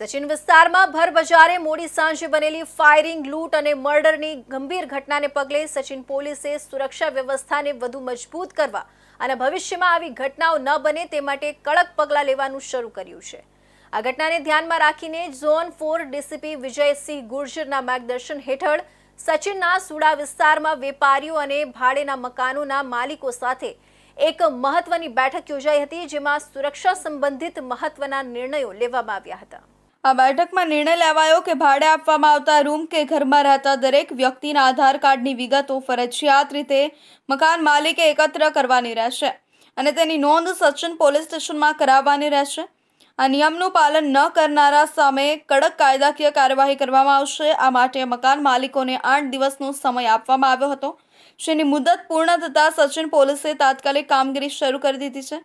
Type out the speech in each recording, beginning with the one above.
સચિન વિસ્તારમાં ભર બજારે મોડી સાંજે બનેલી ફાયરિંગ, લૂંટ અને મર્ડરની ગંભીર ઘટનાને પગલે સચિન પોલીસે સુરક્ષા વ્યવસ્થાને વધુ મજબૂત કરવા અને ભવિષ્યમાં આવી ઘટનાઓ ન બને તે માટે કડક પગલાં લેવાનું શરૂ કર્યું છે. આ ઘટનાને ધ્યાનમાં રાખીને ઝોન ફોર ડીસીપી વિજયસિંહ ગુર્જરના માર્ગદર્શન હેઠળ સચિનના સુડા વિસ્તારમાં વેપારીઓ અને ભાડેના મકાનોના માલિકો સાથે એક મહત્વની બેઠક યોજાઈ હતી જેમાં સુરક્ષા સંબંધિત મહત્વના નિર્ણયો લેવામાં આવ્યા હતા. આ બેઠકમાં નિર્ણય લેવાયો કે ભાડે આપવામાં આવતા રૂમ કે ઘરમાં રહેતા દરેક વ્યક્તિના આધાર કાર્ડની વિગતો ફરજિયાત રીતે મકાન માલિકે એકત્ર કરવાની રહેશે અને તેની નોંધ સચિન પોલીસ સ્ટેશનમાં કરાવવાની રહેશે. આ નિયમનું પાલન ન કરનારા સામે કડક કાયદાકીય કાર્યવાહી કરવામાં આવશે. આ માટે મકાન માલિકોને આઠ દિવસનો સમય આપવામાં આવ્યો હતો. જેની મુદત પૂર્ણ થતાં સચિન પોલીસે તાત્કાલિક કામગીરી શરૂ કરી દીધી છે.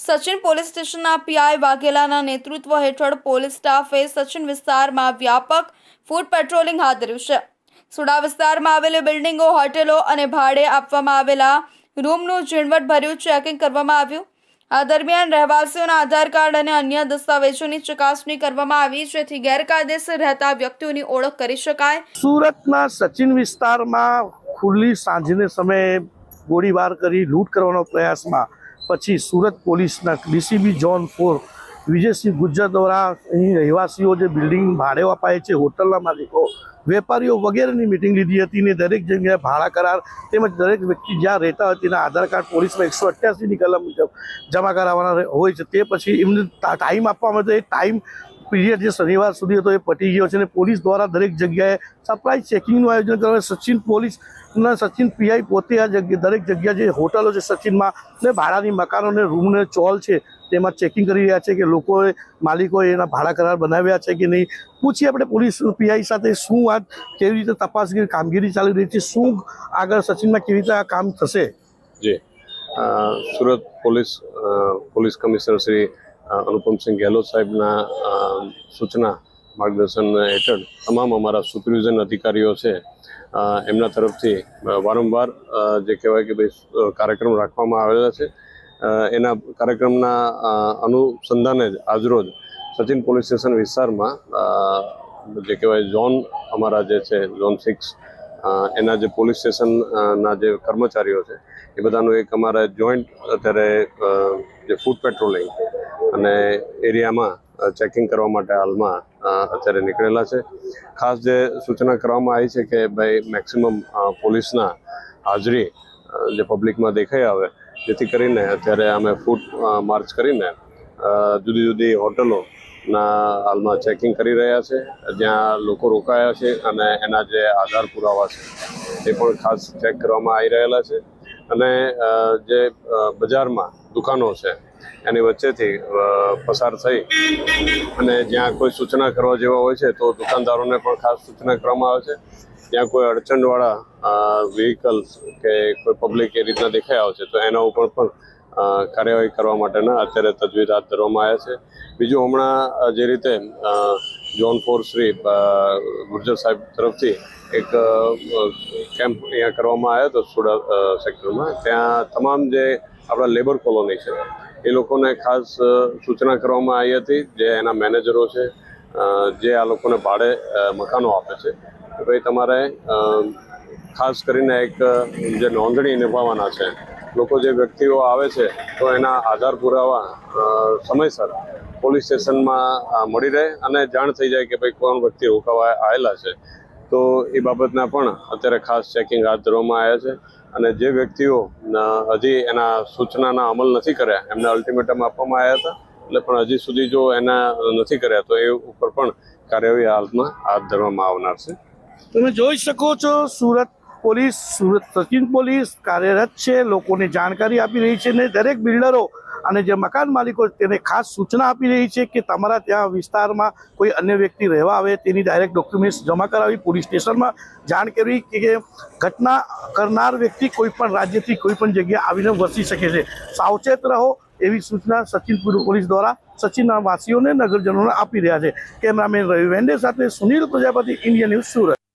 સચિન પોલીસ સ્ટેશનના પીઆઈ વાઘેલાના નેતૃત્વ હેઠળ પોલીસ સ્ટાફે સચિન વિસ્તારમાં વ્યાપક ફૂડ પેટ્રોલિંગ હાથ ધર્યું છે. સુડા વિસ્તારમાં આવેલી બિલ્ડિંગો, હોટેલો અને ભાડે આપવામાં આવેલા રૂમનું ઝીણવટભર્યું ચેકિંગ કરવામાં આવ્યું. આ દરમિયાન રહેવાસીઓના આધાર કાર્ડ અને અન્ય દસ્તાવેજોની ચકાસણી કરવામાં આવી, જેથી ગેરકાયદેસર રહેતા વ્યક્તિઓની ઓળખ કરી શકાય. સુરતના સચિન વિસ્તારમાં ખુલ્લી સાંજને સમયે ગોળીબાર કરી લૂંટ કરવાનો પ્રયાસમાં પછી સુરત પોલીસના DCB zone four Vijaysinh Gujjar દ્વારા અહીં રહેવાસીઓ જે બિલ્ડિંગ ભાડે અપાય છે, હોટલના માલિકો, વેપારીઓ વગેરેની મિટિંગ લીધી હતી ને દરેક જગ્યાએ ભાડા કરાર તેમજ દરેક વ્યક્તિ જ્યાં રહેતા હતી તેના આધાર કાર્ડ પોલીસમાં એકસો અઠ્યાસીની કલમ મુજબ જમા કરાવવાના હોય છે. તે પછી એમને ટાઈમ આપવામાં આવે એ ટાઈમ પીરિયડ જે શનિવાર સુધી હતો એ પતી ગયો છે અને પોલીસ દ્વારા દરેક જગ્યાએ સરપ્રાઇઝ ચેકિંગનું આયોજન કરવા સચિન પોલીસના સચિન પીઆઈ પોતે આ જગ્યા દરેક જગ્યા જે હોટલો છે સચિનમાં ને ભાડાની મકાનો ને રૂમ ને ચોલ છે તેમાં ચેકિંગ કરી રહ્યા છે કે લોકોએ માલિકોએ એના ભાડા કરાર બનાવ્યા છે કે નહીં. પૂછીએ આપણે પોલીસ પીઆઈ સાથે શું વાત કેવી રીતે તપાસ કામગીરી ચાલી રહી છે, શું આગળ સચિનમાં કેવી રીતે આ કામ થશે? જી. Surat police police commissioner Shri Anupamsinh Gehlot સાહેબના સૂચના માર્ગદર્શન હેઠળ તમામ અમારા સુપરવિઝન અધિકારીઓ છે એમના તરફથી વારંવાર જે કહેવાય કે ભાઈ કાર્યક્રમ રાખવામાં આવેલા છે. એના કાર્યક્રમના અનુસંધાને જ આજરોજ સચિન પોલીસ સ્ટેશન વિસ્તારમાં જે કહેવાય ઝોન અમારા જે છે, ઝોન સિક્સ એના જે પોલીસ સ્ટેશનના જે કર્મચારીઓ છે, એ બધાનું એક અમારા જોઈન્ટ અત્યારે જે ફૂડ પેટ્રોલિંગ અને એરિયામાં ચેકિંગ કરવા માટે હાલમાં અત્યારે નીકળેલા છે. ખાસ જે સૂચના કરવામાં આવી છે કે ભાઈ મેક્સિમમ પોલીસના હાજરી જે પબ્લિકમાં દેખાઈ આવે, જેથી કરીને અત્યારે અમે ફૂડ માર્ચ કરીને જુદી જુદી હોટલોના હાલમાં ચેકિંગ કરી રહ્યા છે. જ્યાં લોકો રોકાયા છે અને એના જે આધાર પુરાવા છે, એ પણ ખાસ ચેક કરવામાં આવી રહેલા છે. અને જે બજારમાં દુકાનો છે એની વચ્ચેથી પસાર થઈ. અને જ્યાં કોઈ સૂચના કરવા જેવા હોય છે, તો દુકાનદારોને પણ ખાસ સૂચના કરવામાં આવે છે. ત્યાં કોઈ અડચણવાળા વ્હીકલ્સ કે કોઈ પબ્લિક એ રીતના દેખાઈ આવે છે, તો એના ઉપર પણ કાર્યવાહી કરવા માટેના અત્યારે તજવીજ હાથ ધરવામાં આવ્યા છે. બીજું હમણાં જે રીતે જોન ફોર શ્રી ગુર્જર સાહેબ તરફથી એક કેમ્પ અહીંયા કરવામાં આવ્યો હતો સુડા સેક્ટરમાં ત્યાં તમામ જે આપણા લેબર કોલોની છે એ લોકોને ખાસ સૂચના કરવામાં આવી હતી, જે એના મેનેજરો છે જે આ લોકોને ભાડે મકાનો આપે છે. કે ભાઈ તમારે ખાસ કરીને એક જે નોંધણી નિભાવવાના છે, લોકો જે વ્યક્તિઓ આવે છે, તો એના આધાર પુરાવા સમયસર પોલીસ સ્ટેશનમાં મળી રહે અને જાણ થઈ જાય કે ભાઈ કોણ વ્યક્તિ રોકાવા આવેલા છે. તો એ બાબતના પણ અત્યારે ખાસ ચેકિંગ હાથ ધરવામાં આવ્યા છે. અને જે વ્યક્તિઓ હજી એના સૂચનાના અમલ નથી કર્યા, એમને અલ્ટિમેટમ આપવામાં આવ્યા હતા. એટલે પણ હજી સુધી જો એના નથી કર્યા, તો એ ઉપર પણ કાર્યવાહી હાલમાં હાથ ધરવામાં આવનાર છે. તમે જોઈ શકો છો, સુરત પોલીસ, સુરત સચિન પોલીસ કાર્યરત છે. લોકોને જાણકારી આપી રહી છે ને દરેક બિલ્ડરો અને જે મકાન માલિકો તેને ખાસ સૂચના આપી રહી છે કે તમારા ત્યાં વિસ્તારમાં કોઈ અન્ય વ્યક્તિ રહેવા આવે તેની ડાયરેક્ટ ડોક્યુમેન્ટ્સ જમા કરાવી પોલીસ સ્ટેશનમાં જાણ કરવી કે ઘટના કરનાર વ્યક્તિ કોઈપણ રાજ્યથી કોઈપણ જગ્યાએ આવીને વસી શકે છે. સાવચેત રહો એવી સૂચના સચિન પોલીસ દ્વારા સચિનના વાસીઓને નગરજનોને આપી રહ્યા છે. કેમેરામેન રવિ વેન્ડે સાથે સુનિલ પ્રજાપતિ, ઇન્ડિયા ન્યૂઝ સુરત.